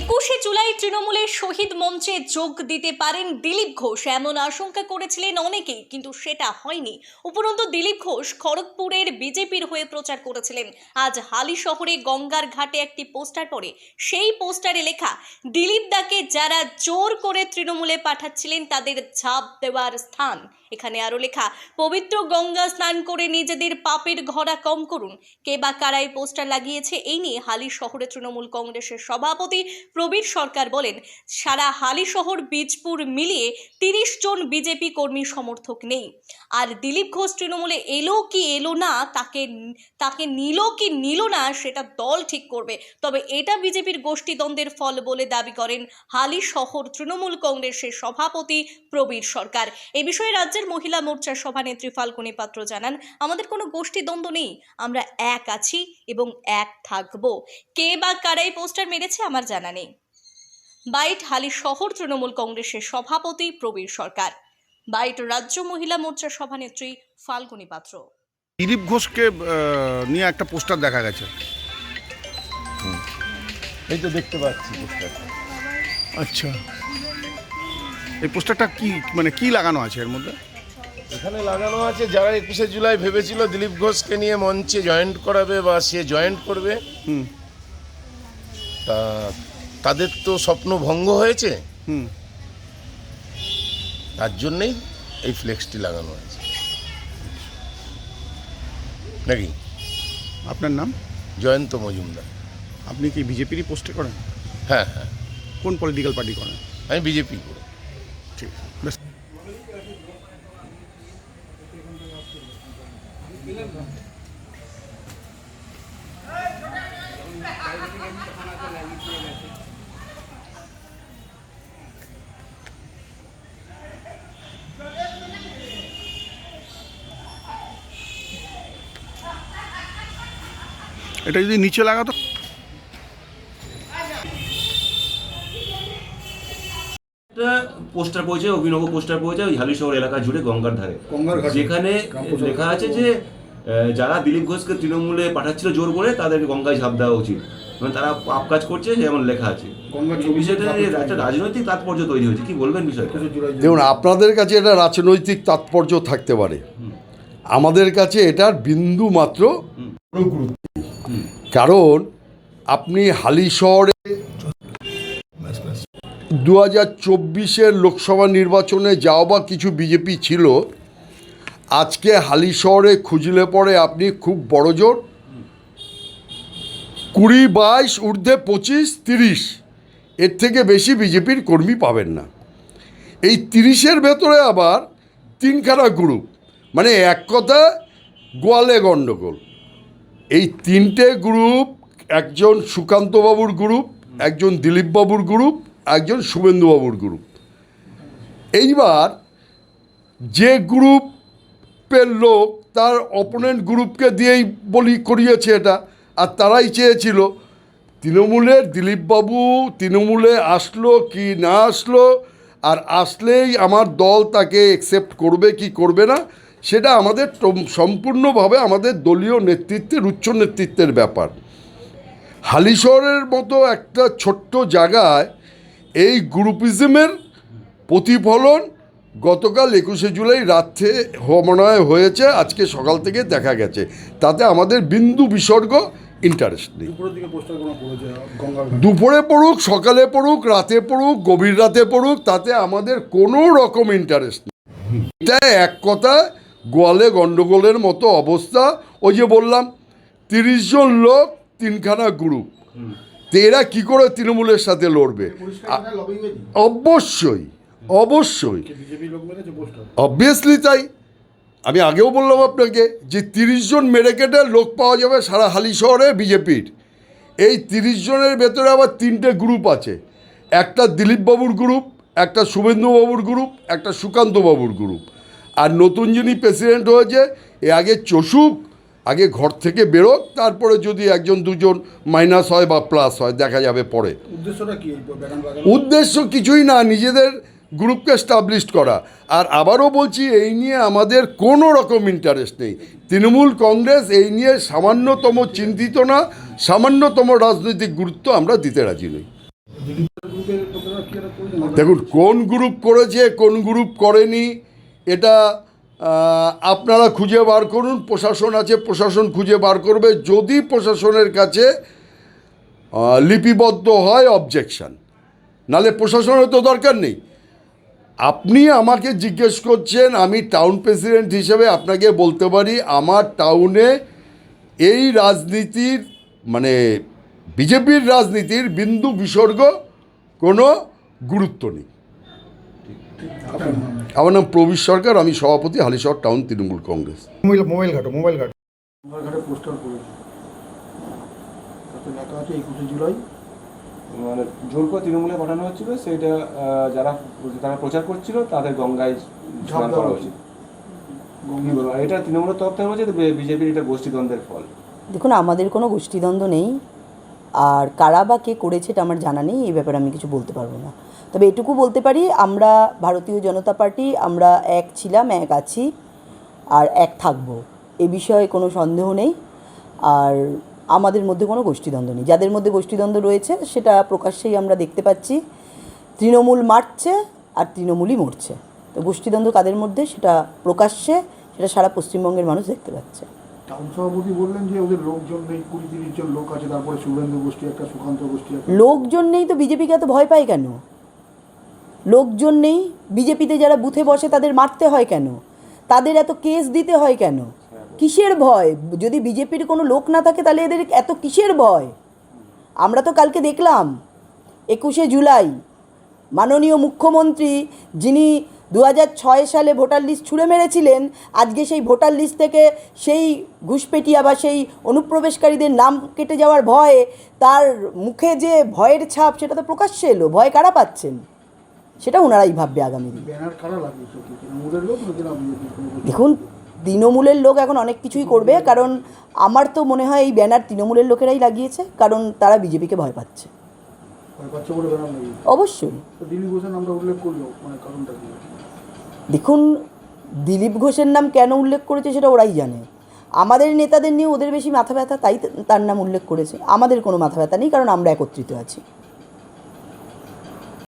একুশে জুলাই তৃণমূলের শহীদ মঞ্চে যোগ দিতে পারেন দিলীপ ঘোষ। এমন আশঙ্কা করেছিলেন অনেকেই, কিন্তু সেটা হয়নি। উপরন্তু দিলীপ ঘোষ খড়গপুরের বিজেপির হয়ে প্রচার করেছিলেন। আজ হালি শহরে গঙ্গার ঘাটে একটি পোস্টার পড়ে। সেই পোস্টারে লেখা দিলীপ দাকে যারা জোর করে তৃণমূলে পাঠাচ্ছিলেন, তাদের ঝাঁপ দেওয়ার স্থান। এখানে আরও লেখা, পবিত্র গঙ্গা স্নান করে নিজেদের পাপের ঘরা কম করুন। কে বা কারাই পোস্টার লাগিয়েছে, এই নিয়ে হালি শহরে তৃণমূল কংগ্রেসের সভাপতি প্রবীর সরকার বলেন, সারা হালি শহর বীজপুর মিলিয়ে তিরিশ জন বিজেপি কর্মী সমর্থক নেই। আর দিলীপ ঘোষ তৃণমূলে এলো কি এলো না, তাকে তাকে নিল কি নিল না, সেটা দল ঠিক করবে। তবে এটা বিজেপির গোষ্ঠীদ্বন্দ্বের ফল বলে দাবি করেন হালি শহর তৃণমূল কংগ্রেসের সভাপতি প্রবীর সরকার। এ বিষয়ে রাজ্যের মহিলা মোর্চার সভানেত্রী ফাল্গুনী পাত্র জানান, আমাদের কোনো গোষ্ঠীদ্বন্দ্ব নেই, আমরা এক আছি এবং এক থাকব। কে বা কারাই পোস্টার মেরেছে আমার জানা বাইট হালি শহর তৃণমূল কংগ্রেসের সভাপতি প্রবীর সরকার। বাইট রাজ্য মহিলা মোর্চার সভানেত্রী ফাল্গুনী পাত্র। দিলীপ ঘোষকে আহ, নিয়ে একটা পোস্টার দেখা গেছে। এই তো দেখতে পাচ্ছি পোস্টারটা। আচ্ছা। এই পোস্টারটা কি মানে কি লাগানো আছে এর মধ্যে? এখানে লাগানো আছে যারা একুশে জুলাই ভেবেছিল দিলীপ ঘোষকে নিয়ে মঞ্চে জয়েন্ট করাবে বা সে জয়েন্ট করবে হুম। তা তাদের তো স্বপ্ন ভঙ্গ হয়েছে হুম তার জন্যেই এই ফ্লেক্সটি লাগানো হয়েছে নাকি আপনার নাম জয়ন্ত মজুমদার আপনি কি বিজেপিরই পোস্টে করেন হ্যাঁ হ্যাঁ কোন পলিটিক্যাল পার্টি করেন আমি বিজেপি করি ঠিক বেশ এটা যদি নিচে লাগাতো। একটা পোস্টার পৌঁছে অভিনব পোস্টার পৌঁছে ওই হালি শহর এলাকা জুড়ে গঙ্গার ধারে। যেখানে লেখা আছে যে যারা দিলীপ ঘোষকে তৃণমূলে পাঠাচ্ছিল জোর করে তাদের গঙ্গায় ঝাঁপ দেওয়া উচিত। মানে তারা পাপ কাজ করছে যেমন লেখা আছে। বিষয়টা একটা রাজনৈতিক তাৎপর্য তৈরি হয়েছে কি বলবেন বিষয়টা? দেখুন আপনাদের কাছে এটা রাজনৈতিক তাৎপর্য থাকতে পারে। আমাদের কাছে এটার বিন্দু মাত্র গুরুত্ব। কারণ আপনি হালি শহরে দু হাজার চব্বিশের লোকসভা নির্বাচনে যাও বা কিছু বিজেপি ছিল, আজকে হালি শহরে খুঁজলে পরে আপনি খুব বড় জোর। কুড়ি, বাইশ, ঊর্ধ্বে পঁচিশ, তিরিশ, এর থেকে বেশি বিজেপির কর্মী পাবেন না। এই তিরিশের ভেতরে আবার তিনখানা গ্রুপ মানে এক কথা গোয়ালে গণ্ডগোল। এই তিনটে গ্রুপ একজন সুকান্তবাবুর গ্রুপ একজন দিলীপবাবুর গ্রুপ একজন শুভেন্দুবাবুর গ্রুপ এইবার যে গ্রুপের লোক তার অপোনেন্ট গ্রুপকে দিয়েই বলি করিয়েছে এটা, আর তারাই চেয়েছিল, তৃণমূলের দিলীপবাবু তৃণমূলে আসলো কি না আসলো, আর আসলেই আমার দল তাকে একসেপ্ট করবে কি করবে না সেটা আমাদের সম্পূর্ণভাবে আমাদের দলীয় নেতৃত্বের উচ্চ নেতৃত্বের ব্যাপার। হালিশহরের মতো একটা ছোট্ট জায়গায় এই গ্রুপিজমের প্রতিফলন গতকাল একুশে জুলাই রাত্রে হ- মনে হয় হয়েছে আজকে সকাল থেকে দেখা গেছে। তাতে আমাদের বিন্দু বিসর্গ ইন্টারেস্ট নেই। দুপুরে পড়ুক সকালে পড়ুক রাতে পড়ুক গভীর রাতে পড়ুক তাতে আমাদের কোনো রকম ইন্টারেস্ট নেই। এটা এক কথা। গোয়ালে গন্ডগোলের মতো অবস্থা। ওই যে বললাম তিরিশ জন লোক তিনখানা গ্রুপ তো এরা কী করে তৃণমূলের সাথে লড়বে? অবশ্যই অবশ্যই। অবভিয়াসলি তাই। আমি আগেও বললাম আপনাকে যে তিরিশ জন মেরে কেটে লোক পাওয়া যাবে সারা হালি শহরে বিজেপির। এই তিরিশ জনের ভেতরে আবার তিনটে গ্রুপ আছে। একটা দিলীপবাবুর গ্রুপ একটা শুভেন্দুবাবুর গ্রুপ একটা সুকান্তবাবুর গ্রুপ আর নতুন যিনি প্রেসিডেন্ট হয়েছে এ আগে চসুক আগে ঘর থেকে বেরোক তারপরে যদি একজন দুজন মাইনাস হয় বা প্লাস হয় দেখা যাবে পরে। উদ্দেশ্য কিছুই না নিজেদের গ্রুপকে স্টাবলিশ করা। আর আবারও বলছি এই নিয়ে আমাদের কোনো রকম ইন্টারেস্ট নেই। তৃণমূল কংগ্রেস এই নিয়ে সামান্যতম চিন্তিত না সামান্যতম রাজনৈতিক গুরুত্ব আমরা দিতে রাজি নই। দেখুন কোন গ্রুপ করেছে কোন গ্রুপ করেনি এটা আপনারা খুঁজে বার করুন, প্রশাসন আছে, প্রশাসন খুঁজে বার করবে, যদি প্রশাসনের কাছে লিপিবদ্ধ হয় অবজেকশন নালে প্রশাসনের তো দরকার নেই। আপনি আমাকে জিজ্ঞেস করছেন, আমি টাউন প্রেসিডেন্ট হিসেবে আপনাকে বলতে পারি, আমার টাউনে এই রাজনীতির মানে বিজেপির রাজনীতির বিন্দু বিসর্গ কোনো গুরুত্ব নেই। আমার নাম প্রবীর সরকার আমি সভাপতি Halisahar town Trinamool Congress. Mobile mobile ঘাটো mobile ঘাটো। ঘাটে পোস্টার করেছে। তাতে লেখা আছে একুশে জুলাই। মানে জোর করে তৃণমূলে পাঠানো হচ্ছিল সেটা যারা তারা প্রচার করছিল তাদের গঙ্গায় দেওয়া করা উচিত। এটা তৃণমূলের তরফ থেকে হচ্ছে বিজেপির এটা গোষ্ঠীদ্বন্দ্বের ফল। দেখুন আমাদের কোনো গোষ্ঠীদ্বন্দ্ব নেই। আর কারা বা কে করেছে এটা আমার জানা নেই, এই ব্যাপারে আমি কিছু বলতে পারব না। তবে এটুকু বলতে পারি, আমরা ভারতীয় জনতা পার্টি, আমরা এক ছিলাম, এক আছি আর এক থাকব। এ বিষয়ে কোনো সন্দেহ নেই। আর আমাদের মধ্যে কোনো গোষ্ঠীদ্বন্দ্ব নেই। যাদের মধ্যে গোষ্ঠীদ্বন্দ্ব রয়েছে, সেটা প্রকাশ্যেই আমরা দেখতে পাচ্ছি। তৃণমূল মারছে আর তৃণমূলই মরছে। তো গোষ্ঠীদ্বন্দ্ব কাদের মধ্যে, সেটা প্রকাশ্যে, সেটা সারা পশ্চিমবঙ্গের মানুষ দেখতে পাচ্ছে। টাউন সভাপতি বললেন যে ওদের লোকজন নেই, কুড়ি তিরিশ জন লোক আছে, তারপরে শুভেন্দু গোষ্ঠী একটা, সুকান্ত গোষ্ঠী লোকজন নেই তো বিজেপিকে এত ভয় পায় কেন? লোকজন নেই, বিজেপিতে যারা বুথে বসে তাদের মারতে হয় কেন? তাদের এত কেস দিতে হয় কেন? কিসের ভয়? যদি বিজেপির কোনো লোক না থাকে তাহলে এদের এত কিসের ভয়? আমরা তো কালকে দেখলাম, একুশে জুলাই, মাননীয় মুখ্যমন্ত্রী যিনি দু ছয় সালে ভোটার লিস্ট ছুঁড়ে মেরেছিলেন। আজকে সেই ভোটার লিস্ট থেকে সেই ঘুষপেটিয়া বা সেই অনুপ্রবেশকারীদের নাম কেটে যাওয়ার ভয়ে তার মুখে যে ভয়ের ছাপ সেটা তো প্রকাশ্যে এলো। ভয় কারা পাচ্ছেন? সেটা ওনারাই ভাববে আগামী দিন? দেখুন তৃণমূলের লোক এখন অনেক কিছুই করবে কারণ আমার তো মনে হয় এই ব্যানার তৃণমূলের লোকেরাই লাগিয়েছে কারণ তারা বিজেপিকে ভয় পাচ্ছে। অবশ্যই। দিলীপ ঘোষের নামটা উল্লেখ করল মানে কারণটা দেখুন দিলীপ ঘোষের নাম কেন উল্লেখ করেছে সেটা ওরাই জানে। আমাদের নেতাদের নিয়ে ওদের বেশি মাথা ব্যথা তাই তার নাম উল্লেখ করেছে। আমাদের কোনো মাথা ব্যথা নেই কারণ আমরা একত্রিত আছি।